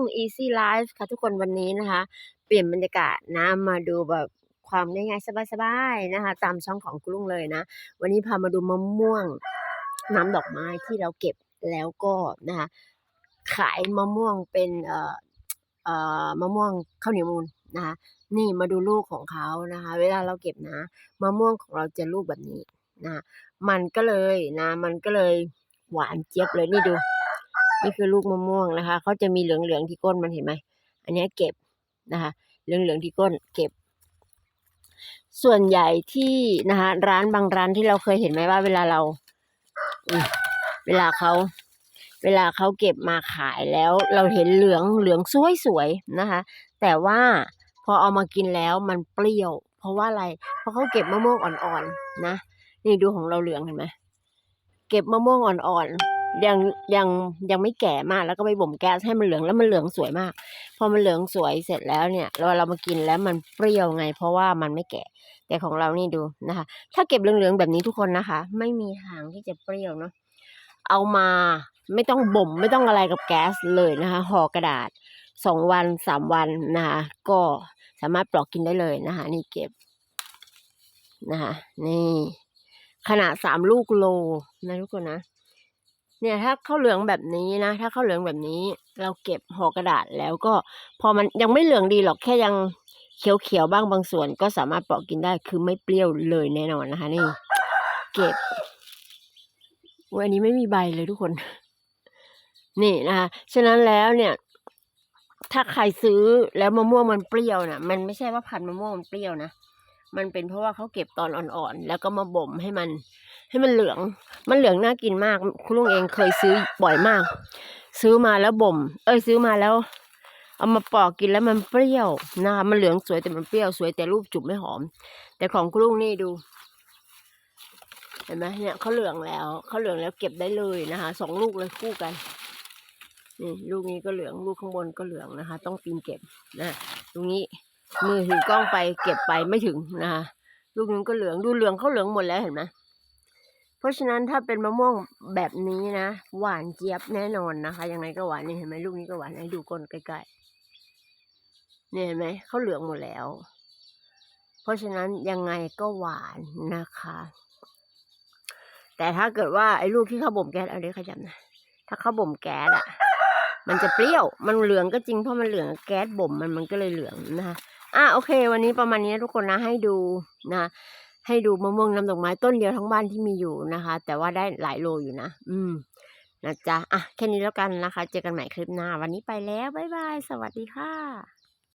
ง Easy Life ค่ะทุกคนวันนี้นะคะ เปลี่ยนบรรยากาศนะมาดูแบบความง่ายๆสบายๆนะคะ ตามช่องของคุณลุงเลยนะ วันนี้พามาดูมะม่วงน้ำดอกไม้ที่เราเก็บแล้วก็นะคะ ขายมะม่วงเป็นเอ่อเอ่อมะม่วงข้าวเหนียวมูนนะคะนี่มาดูลูกของเขานะคะ เวลาเราเก็บนะมะม่วงของเราจะลูกแบบนี้นะมันก็เลยนะ มันก็เลยหวานเจี๊ยบเลยนี่ดู นี่คือลูกมะม่วงนะคะเขาจะมีเหลืองๆที่ก้นมันเห็นไหมอันนี้เก็บนะคะเหลืองๆที่ก้นเก็บ ส่วนใหญ่ที่นะคะร้านบางร้านที่เราเคยเห็นไหมว่าเวลาเราเวลาเขาเวลาเขาเก็บมาขายแล้วเราเห็นเหลืองเหลืองสวยๆนะคะ แต่ว่าพอเอามากินแล้วมันเปรี้ยว เพราะว่าอะไร เพราะเขาเก็บมะม่วงอ่อนๆนะนี่ดูของเราเหลืองเห็นไหมเก็บมะม่วงอ่อนๆ ยังยังยังไม่แก่มากแล้วก็ไปบ่มแก๊สให้มันเหลืองแล้วมันเหลืองสวยมาก พอมันเหลืองสวยเสร็จแล้วเนี่ยเราเรามากินแล้วมันเปรี้ยวไง เพราะว่ามันไม่แก่แต่ของเรานี่ดูนะคะ ถ้าเก็บเหลืองๆแบบนี้ทุกคนนะคะ ไม่มีทางที่จะเปรี้ยวเนาะเอามาไม่ต้องบ่มไม่ต้องอะไรกับแก๊สเลยนะคะห่อกระดาษสองวันสามวันนะคะก็สามารถปลอกกินได้เลยนะคะ นี่เก็บนะคะนี่ขนาดสามลูกโลนะทุกคนนะ เนี่ยถ้าข้าวเหลืองแบบนี้นะ ถ้าข้าวเหลืองแบบนี้ เราเก็บห่อกระดาษแล้วก็ พอมันยังไม่เหลืองดีหรอกแค่ยังเขียวๆบ้างบางส่วนก็สามารถปอกกินได้คือไม่เปรี้ยวเลยแน่นอนนะคะ นี่ เก็บวันนี้ไม่มีใบเลยทุกคน นี่นะคะฉะนั้นแล้วเนี่ย ถ้าใครซื้อแล้วมะม่วงมันเปรี้ยวนะมันไม่ใช่ว่าพันธุ์มะม่วงมันเปรี้ยวนะ มันเป็นเพราะว่าเขาเก็บตอนอ่อนๆ แล้วก็มาบ่มให้มัน ให้มันเหลือง มันเหลืองน่ากินมาก คุณลุงเองเคยซื้อบ่อยมาก ซื้อมาแล้วบ่ม เอ้ยซื้อมาแล้ว เอามาปอกกินแล้วมันเปรี้ยวนะคะมันเหลืองสวยแต่มันเปรี้ยวสวยแต่รูปจุ่มไม่หอม แต่ของคุณลุงนี่ดู เห็นไหมเนี่ยเขาเหลืองแล้วเขาเหลืองแล้วเก็บได้เลยนะคะสองลูกเลยคู่กันนี่ลูกนี้ก็เหลืองลูกข้างบนก็เหลืองนะคะ ต้องปีนเก็บนะตรงนี้ มือถือกล้องไปเก็บไปไม่ถึงนะคะลูกนึงก็เหลืองดูเหลืองเขาเหลืองหมดแล้วเห็นไหมเพราะฉะนั้นถ้าเป็นมะม่วงแบบนี้นะ หวานเจี๊ยบแน่นอนนะคะ ยังไงก็หวานนี่เห็นไหมลูกนี้ก็หวานให้ดูก้นใกล้ๆเนี่ยเห็นไหมเขาเหลืองหมดแล้ว เพราะฉะนั้นยังไงก็หวานนะคะ แต่ถ้าเกิดว่าไอ้ลูกที่เขาบ่มแก๊สเอาเดี๋ยวขยับนะถ้าเขาบ่มแก๊สอะมันจะเปรี้ยว มันเหลืองก็จริงเพราะมันเหลืองแก๊สบ่มมันมันก็เลยเหลืองนะคะ อะโอเค วันนี้ประมาณนี้ทุกคนนะให้ดูนะให้ดูมะม่วงน้ำดอกไม้ต้นเดียวทั้งบ้านที่มีอยู่นะคะ แต่ว่าได้หลายโลอยู่นะ อืมนะจ๊ะอะแค่นี้แล้วกันนะคะ เจอกันใหม่คลิปหน้า วันนี้ไปแล้ว บ๊ายบาย สวัสดีค่ะ